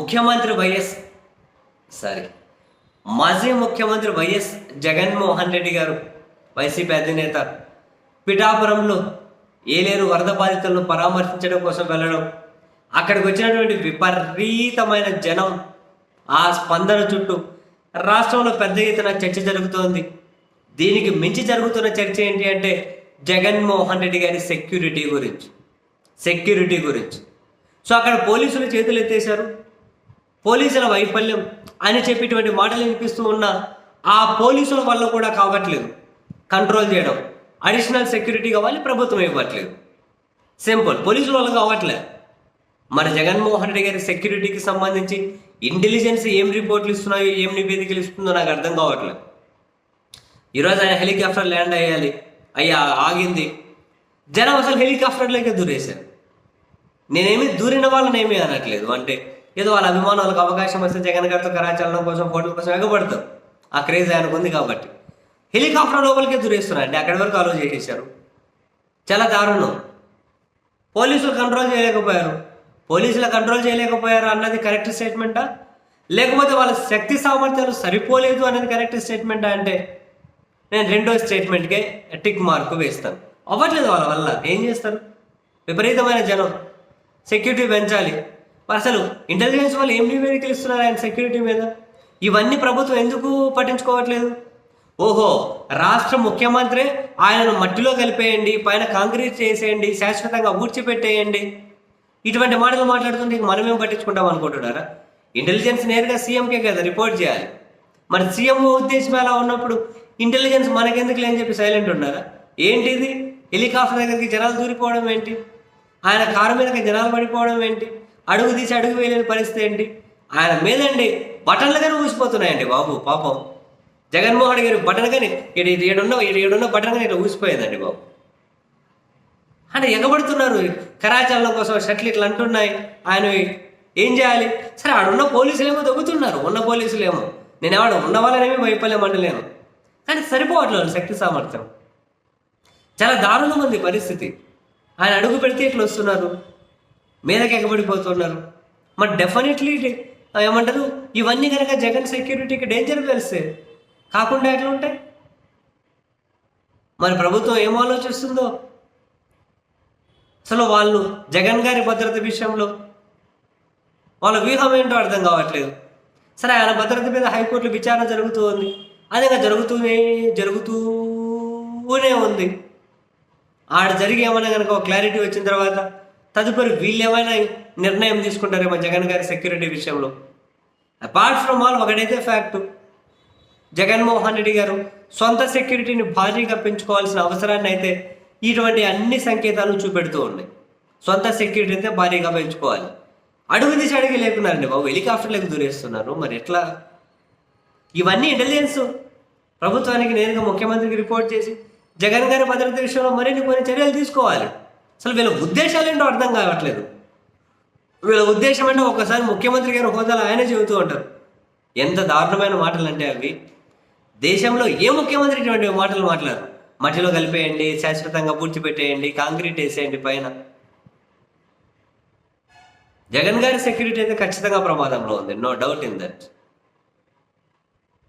ముఖ్యమంత్రి YS sorry మాజీ ముఖ్యమంత్రి వైఎస్ జగన్మోహన్ రెడ్డి గారు వైసీపీ అధినేత పిఠాపురంలో ఏలేరు వరద బాధితులను పరామర్శించడం కోసం వెళ్ళడం అక్కడికి వచ్చినటువంటి విపరీతమైన జనం ఆ స్పందన చుట్టూ రాష్ట్రంలో పెద్ద ఎత్తున చర్చ జరుగుతోంది. దీనికి మించి జరుగుతున్న చర్చ ఏంటి అంటే జగన్మోహన్ రెడ్డి గారి సెక్యూరిటీ గురించి సెక్యూరిటీ గురించి. సో అక్కడ పోలీసులు చేతులు ఎత్తేశారు పోలీసుల వైఫల్యం అని చెప్పేటువంటి మాటలు వినిపిస్తూ ఉన్న ఆ పోలీసుల వల్ల కూడా కావట్లేదు. కంట్రోల్ చేయడం. అడిషనల్ సెక్యూరిటీ కావాలి ప్రభుత్వం ఇవ్వట్లేదు. సింపుల్ పోలీసుల వల్ల కావట్లేదు మన జగన్మోహన్ రెడ్డి గారి సెక్యూరిటీకి సంబంధించి ఇంటెలిజెన్స్ ఏం రిపోర్ట్లు ఇస్తున్నాయో ఏం నివేదికలు ఇస్తుందో నాకు అర్థం కావట్లేదు ఈరోజు ఆయన హెలికాప్టర్ ల్యాండ్ అయ్యాలి. అయ్యా ఆగింది. జనం అసలు హెలికాప్టర్లోకే దూరేశారు. నేనేమి దూరిన వాళ్ళని ఏమీ అనట్లేదు. అంటే ఏదో వాళ్ళ అభిమానులకు అవకాశం వస్తే జగన్ గారితో కరాచలనం కోసం ఫోటోల కోసం ఎగబడతారు. ఆ క్రేజ్ ఆయనకు ఉంది కాబట్టి. హెలికాప్టర్ లోపలికే దూరేస్తున్నారండి అక్కడి వరకు అలో చేసేసారు చాలా దారుణం. పోలీసులు కంట్రోల్ చేయలేకపోయారు. పోలీసులు కంట్రోల్ చేయలేకపోయారు అన్నది కరెక్ట్ స్టేట్మెంటా లేకపోతే వాళ్ళ శక్తి సామర్థ్యాలు సరిపోలేదు అనేది కరెక్ట్ స్టేట్మెంటా అంటే? నేను రెండో స్టేట్మెంట్కే టిక్ మార్కు వేస్తాను. అవ్వట్లేదు వాళ్ళ వల్ల. ఏం చేస్తారు? విపరీతమైన జనం. సెక్యూరిటీ పెంచాలి. మరి అసలు ఇంటెలిజెన్స్ వాళ్ళు ఏం నివేదికలు ఇస్తున్నారు ఆయన సెక్యూరిటీ మీద? ఇవన్నీ ప్రభుత్వం ఎందుకు పట్టించుకోవట్లేదు? ఓహో రాష్ట్ర ముఖ్యమంత్రి ఆయనను మట్టిలో కలిపేయండి పైన కాంక్రీట్ చేసేయండి శాశ్వతంగా ఊడ్చిపెట్టేయండి. ఇటువంటి మాటలు మాట్లాడుతుంటే ఇంక మనమేం పట్టించుకుంటాం అనుకుంటున్నారా? ఇంటెలిజెన్స్ నేరుగా సీఎంకే కదా రిపోర్ట్ చేయాలి. మరి సీఎం ఉద్దేశం ఎలా ఉన్నప్పుడు ఇంటెలిజెన్స్ మనకెందుకు లేని చెప్పి సైలెంట్ ఉన్నారా? ఏంటిది? హెలికాప్టర్ దగ్గరికి జనాలు దూరిపోవడం ఏంటి? ఆయన కారు మీదకి జనాలు పడిపోవడం ఏంటి? అడుగు తీసి అడుగు వేయలేని పరిస్థితి ఏంటి? ఆయన మీదండి బటన్లుగానే ఊసిపోతున్నాయండి బాబు పాపం. జగన్మోహన్ గారి బటన్ కానీ ఇది ఏడున్న ఏడున్న బటన్ కానీ ఇట్లా ఊసిపోయిందండి బాబు. అంటే ఎగబడుతున్నారు కరాచలం కోసం షట్లు ఇట్లా అంటున్నాయి. ఆయన ఏం చేయాలి? సరే ఆడున్న ఉన్న పోలీసులేమో దొబ్బుతున్నారు ఉన్న పోలీసులేమో. నేను ఎవడ ఉన్న వాళ్ళనేమి వైఫల్యం అంటలేను కానీ సరిపోవట్లేదు శక్తి సామర్థ్యం. చాలా దారుణం ఉంది పరిస్థితి. ఆయన అడుగు పెడితే ఇట్లా వస్తున్నారు? మీదకి ఎగబడిపోతున్నారు. మరి డెఫినెట్లీ ఏమంటారు? ఇవన్నీ కనుక జగన్ సెక్యూరిటీకి డేంజర్ తెలిస్తే కాకుండా ఎట్లా ఉంటాయి? మరి ప్రభుత్వం ఏం ఆలోచిస్తుందో? అసలు వాళ్ళు జగన్ గారి భద్రత విషయంలో వాళ్ళ వ్యూహం ఏంటో అర్థం కావట్లేదు. సరే ఆయన భద్రత మీద హైకోర్టులో విచారణ జరుగుతూ ఉంది. అది ఇంకా జరుగుతూనే జరుగుతూనే ఉంది. ఆడ జరిగి ఏమైనా కనుక ఒక క్లారిటీ వచ్చిన తర్వాత తదుపరి వీళ్ళు ఏమైనా నిర్ణయం తీసుకుంటారేమో జగన్ గారి సెక్యూరిటీ విషయంలో. అపార్ట్ ఫ్రమ్ ఆల్ ఒకటైతే ఫ్యాక్ట్ జగన్మోహన్ రెడ్డి గారు సొంత సెక్యూరిటీని భారీగా పెంచుకోవాల్సిన అవసరాన్ని అయితే ఇటువంటి అన్ని సంకేతాలు చూపెడుతూ ఉన్నాయి. సొంత సెక్యూరిటీ అయితే భారీగా పెంచుకోవాలి. అడుగు తీసి అడిగి లేకున్నారండి బాబు హెలికాప్టర్లకు దూరేస్తున్నారు. మరి ఎట్లా? ఇవన్నీ ఇంటెలిజెన్స్ ప్రభుత్వానికి నేరుగా ముఖ్యమంత్రికి రిపోర్ట్ చేసి జగన్ గారి భద్రత విషయంలో మరిన్ని కొన్ని చర్యలు తీసుకోవాలి. అసలు వీళ్ళ ఉద్దేశాలు ఏంటో అర్థం కావట్లేదు. వీళ్ళ ఉద్దేశం అంటే ఒకసారి ముఖ్యమంత్రి గారు హోదాలో ఆయనే చెబుతూ ఉంటారు. ఎంత దారుణమైన మాటలు అంటే అవి. దేశంలో ఏ ముఖ్యమంత్రి ఇటువంటి మాటలు మాట్లాడరు. మట్టిలో కలిపేయండి శాశ్వతంగా పూడ్చిపెట్టేయండి కాంక్రీట్ వేసేయండి పైన. జగన్ గారి సెక్యూరిటీ అయితే ఖచ్చితంగా ప్రమాదంలో ఉంది. No doubt in that